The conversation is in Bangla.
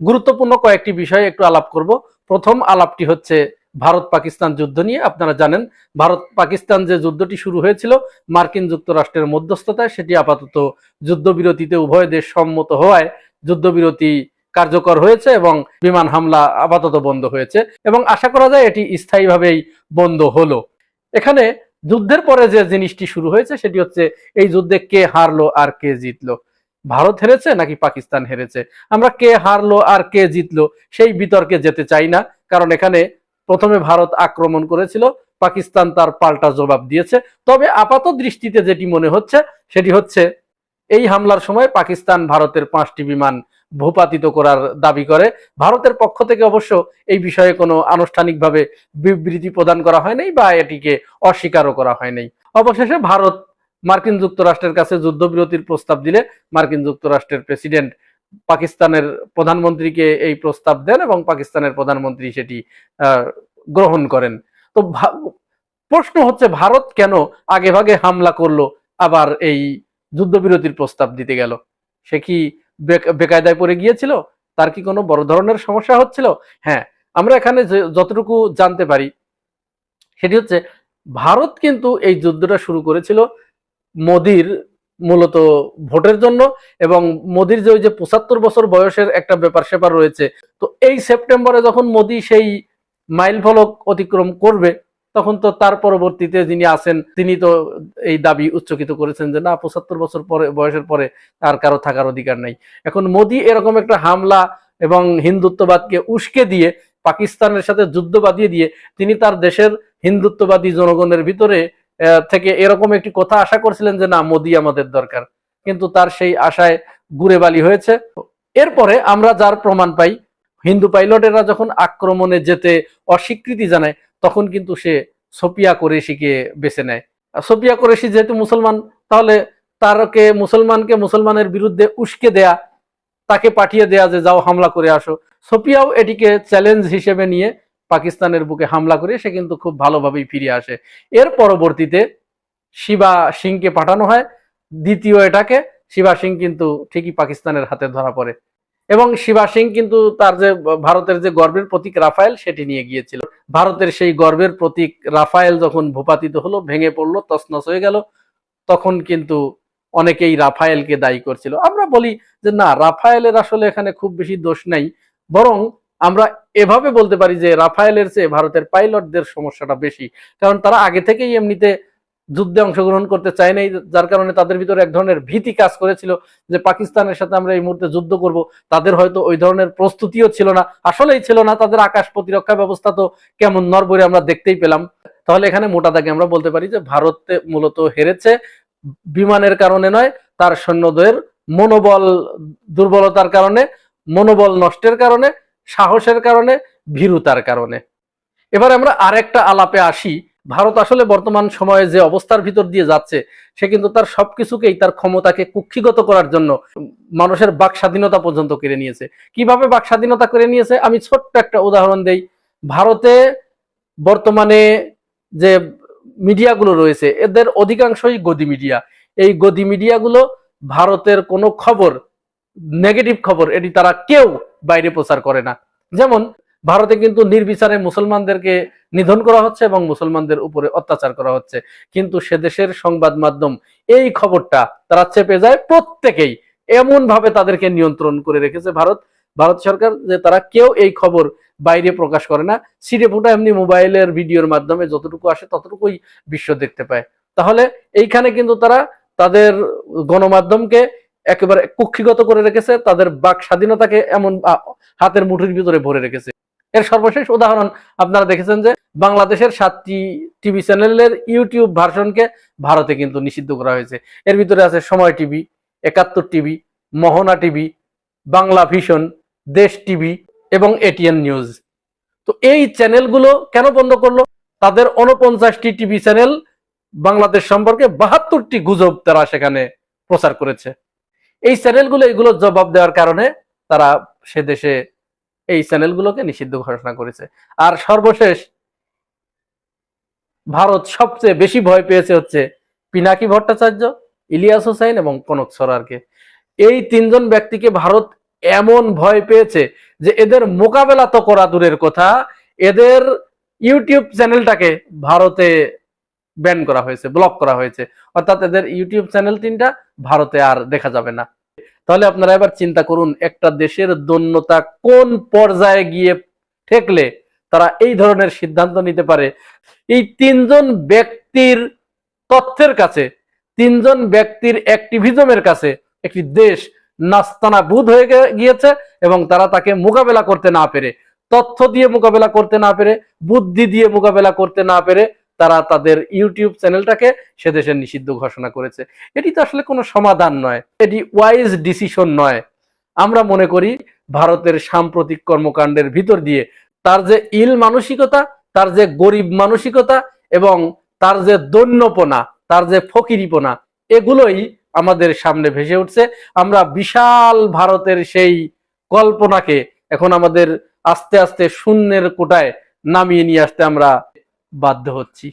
গুরুত্বপূর্ণ কয়েকটি বিষয়ে একটু আলাপ করব। প্রথম আলাপটি হচ্ছে ভারত পাকিস্তান যুদ্ধ নিয়ে। আপনারা জানেন ভারত পাকিস্তান যে যুদ্ধটি শুরু হয়েছিল মার্কিন যুক্তরাষ্ট্রের মধ্যস্থতায়, সেটি আপাতত যুদ্ধবিরতিতে উভয় দেশ সম্মত হওয়ায় যুদ্ধবিরতি কার্যকর হয়েছে এবং বিমান হামলা আপাতত বন্ধ হয়েছে এবং আশা করা যায় এটি স্থায়ীভাবেই বন্ধ হলো। এখানে যুদ্ধের পরে যে জিনিসটি শুরু হয়েছে, সেটি হচ্ছে এই যুদ্ধে কে হারলো আর কে জিতলো। ভারত হেরেছে নাকি পাকিস্তান হেরেছে? আমরা কে হারলো আর কে জিতলো সেই বিতর্কে যেতে চাই না, কারণ এখানে প্রথমে ভারত আক্রমণ করেছিল, পাকিস্তান তার পাল্টা জবাব দিয়েছে। তবে আপাত দৃষ্টিতে যেটি মনে হচ্ছে, সেটি হচ্ছে এই হামলার সময় পাকিস্তান ভারতের পাঁচটি বিমান ভূপাতিত করার দাবি করে। ভারতের পক্ষ থেকে অবশ্য এই বিষয়ে কোনো আনুষ্ঠানিকভাবে বিবৃতি প্রদান করা হয় নাই বা এটিকে অস্বীকারও করা হয় নাই অবশেষে ভারত মার্কিন যুক্তরাষ্ট্রের কাছে যুদ্ধবিরতির প্রস্তাব দিলে মার্কিন যুক্তরাষ্ট্রের প্রেসিডেন্ট পাকিস্তানের প্রধানমন্ত্রীকে এই প্রস্তাব দেন এবং পাকিস্তানের প্রধানমন্ত্রী সেটি গ্রহণ করেন। তো প্রশ্ন হচ্ছে ভারত কেন আগে ভাগে হামলা করল, আবার এই যুদ্ধবিরতির প্রস্তাব দিতে গেল? সে কি বেকায়দায় পড়ে গিয়েছিল? তার কি কোনো বড় ধরনের সমস্যা হচ্ছিল? হ্যাঁ আমরা এখানে যতটুকু জানতে পারি, সেটি হচ্ছে ভারত কিন্তু এই যুদ্ধটা শুরু করেছিল মোদির মূলত ভোটের জন্য এবং মোদির যে ওই যে পঁচাত্তর বছর বয়সের একটা ব্যাপার সেপার রয়েছে, তো এই সেপ্টেম্বরে যখন মোদি সেই মাইল ফলক অতিক্রম করবে, তখন তো তার পরবর্তীতে যিনি আছেন, তিনি তো এই দাবি উচ্চকিত করেছেন যে না, পঁচাত্তর বছর পরে, বয়সের পরে তার কারও থাকার অধিকার নাই। এখন মোদি এরকম একটা হামলা এবং হিন্দুত্ববাদকে উস্কে দিয়ে, পাকিস্তানের সাথে যুদ্ধ বাঁধিয়ে দিয়ে, তিনি তার দেশের হিন্দুত্ববাদী জনগণের ভিতরে থেকে এরকম একটি কথা আশা করছিলেন যে, না, মোদি আমাদের দরকার। কিন্তু তার সেই আশায় গুড়ে বালি হয়েছে। এরপরে আমরা যার প্রমাণ পাই, হিন্দু পাইলটেরা যখন আক্রমণে যেতে অস্বীকৃতি জানায়, তখন কিন্তু সে সোপিয়া কোরেশিকে বেছে নেয়। সোপিয়া কোরেশি যেহেতু মুসলমান, তাহলে তারকে, মুসলমানকে মুসলমানের বিরুদ্ধে উস্কে দেয়া, তাকে পাঠিয়ে দেয়া যে, যাও, হামলা করে আসো। সোপিয়াও এটিকে চ্যালেঞ্জ হিসেবে নিয়ে পাকিস্তানের বুকে হামলা করে সে কিন্তু খুব ভালোভাবেই ফিরে আসে। এর পরবর্তীতে শিবা সিংকে পাঠানো হয়। দ্বিতীয় এটাকে শিবা সিং কিন্তু ঠিকই পাকিস্তানের হাতে ধরা পড়ে। এবং শিবা সিং কিন্তু তার যে ভারতের যে গর্বের প্রতীক রাফায়েল, সেটি নিয়ে গিয়েছিল। ভারতের সেই গর্বের প্রতীক রাফায়েল যখন ভূপাতিত হলো, ভেঙে পড়ল, তছনছ হয়ে গেল, তখন কিন্তু অনেকেই রাফায়েলকে দায়ী করছিল। আমরা বলি যে, না, রাফায়েলের আসলে এখানে খুব বেশি দোষ নাই। বরং আমরা এভাবে বলতে পারি যে রাফায়েলের চেয়ে ভারতের পাইলটদের সমস্যাটা বেশি। কারণ তারা আগে থেকেই এমনিতে যুদ্ধে অংশগ্রহণ করতে চায় নাই, যার কারণে তাদের ভিতরে এক ধরনের ভীতি কাজ করেছিল যে পাকিস্তানের সাথে আমরা এই মুহূর্তে যুদ্ধ করব। তাদের হয়তো ওই ধরনের প্রস্তুতিও ছিল না। আসলেই ছিল না, তাদের আকাশ প্রতিরক্ষা ব্যবস্থা তো কেমন নরবরে আমরা দেখতেই পেলাম। তাহলে এখানে মোটা দাগে আমরা বলতে পারি যে ভারতে মূলত হেরেছে, বিমানের কারণে নয়, তার সৈন্যদের মনোবল দুর্বলতার কারণে, মনোবল নষ্টের কারণে সাহসের কারণে, ভীরুতার কারণে। এবার আমরা আরেকটা আলাপে আসি। ভারত আসলে বর্তমান সময়ে যে অবস্থার ভিতর দিয়ে যাচ্ছে, সে কিন্তু তার সবকিছুকেই, তার ক্ষমতাকে কুক্ষিগত করার জন্য মানুষের বাক স্বাধীনতা পর্যন্ত কেড়ে নিয়েছে। কীভাবে বাক স্বাধীনতা কেড়ে নিয়েছে? আমি ছোট্ট একটা উদাহরণ দেই। ভারতে বর্তমানে যে মিডিয়াগুলো রয়েছে, এদের অধিকাংশই গদি মিডিয়া। এই গদি মিডিয়াগুলো ভারতের কোনো খবর নেগেটিভ খবর, এটি তারা কেউ বাইরে প্রচার করে না। যেমন, ভারতে কিন্তু নির্বিচারে মুসলমানদেরকে নিধন করা হচ্ছে এবং মুসলমানদের উপরে অত্যাচার করা হচ্ছে। কিন্তু সে দেশের সংবাদ মাধ্যম এই খবরটা তারা চেপে যায় প্রত্যেকেই। এমন ভাবে তাদেরকে নিয়ন্ত্রণ করে রেখেছে ভারত। ভারত সরকার যে তারা কেউ এই খবর বাইরে প্রকাশ করে না। সিটে ফুটা এমনি মোবাইলের ভিডিওর মাধ্যমে যতটুকু আসে ততটুকুই বিশ্ব দেখতে পায়। তাহলে এইখানে কিন্তু তারা তাদের গণমাধ্যমকে একেবারে কুক্ষিগত করে রেখেছে, তাদের বাক স্বাধীনতাকে এমন হাতের মুঠির ভিতরে ভরে রেখেছে। এর সর্বশেষ উদাহরণ আপনারা দেখেছেন যে, বাংলাদেশের সাতটি টিভি চ্যানেলের ইউটিউব ভার্সনকে ভারতে কিন্তু নিষিদ্ধ করা হয়েছে। এর ভিতরে আছে সময় TV, Ekattor TV, Mohona TV, Bangla vision, Desh TV এবং এটিএন নিউজ। তো এই চ্যানেলগুলো কেন বন্ধ করল? তাদের উনপঞ্চাশটি টিভি চ্যানেল বাংলাদেশ সম্পর্কে বাহাত্তরটি গুজব তারা সেখানে প্রচার করেছে। এই চ্যানেলগুলো, এগুলো জবাব দেওয়ার কারণে তারা সে দেশে এই চ্যানেলগুলোকে নিষিদ্ধ ঘোষণা করেছে। আর সর্বশেষ, ভারত সবচেয়ে বেশি ভয় পেয়েছে হচ্ছে পিনাকি ভট্টাচার্য, ইলিয়াস হোসাইন এবং কনক সরারকে। এই তিনজন ব্যক্তিকে ভারত এমন ভয় পেয়েছে যে এদের মোকাবেলা তো করা দূরের কথা, এদের ইউটিউব চ্যানেলটাকে ভারতে ব্যান করা হয়েছে, ব্লক করা হয়েছে। অর্থাৎ এদের ইউটিউব চ্যানেল তিনটা ভারতে আর দেখা যাবে না। তাহলে আপনারা এবার চিন্তা করুন, একটা দেশের দন্যতা কোন পর্যায়ে গিয়ে ঠেকলে তারা এই ধরনের সিদ্ধান্ত নিতে পারে? এই তিনজন ব্যক্তির তথ্যের কাছে, তিনজন ব্যক্তির অ্যাক্টিভিজমের কাছে একটি দেশ নাস্তানা বুধ হয়ে গিয়েছে এবং তারা তাকে মোকাবেলা করতে না পেরে, তথ্য দিয়ে মোকাবেলা করতে না পেরে, বুদ্ধি দিয়ে মোকাবেলা করতে না পেরে তারা তাদের ইউটিউব চ্যানেলটাকে সে দেশে নিষিদ্ধ ঘোষণা করেছে। এটি তো আসলে কোনো সমাধান নয়, এটি ওয়াইজ ডিসিশন নয়। আমরা মনে করি ভারতের সাম্প্রতিক কর্মকাণ্ডের ভিতর দিয়ে তার যে ইল মানসিকতা, তার যে গরিব মানসিকতা এবং তার যে দৈন্যপনা, তার যে ফকিরিপনা, এগুলোই আমাদের সামনে ভেসে উঠছে। আমরা বিশাল ভারতের সেই কল্পনাকে এখন আমাদের আস্তে আস্তে শূন্যের কোটায় নামিয়ে নিয়ে আসতে আমরা বাধ্য হচ্ছি।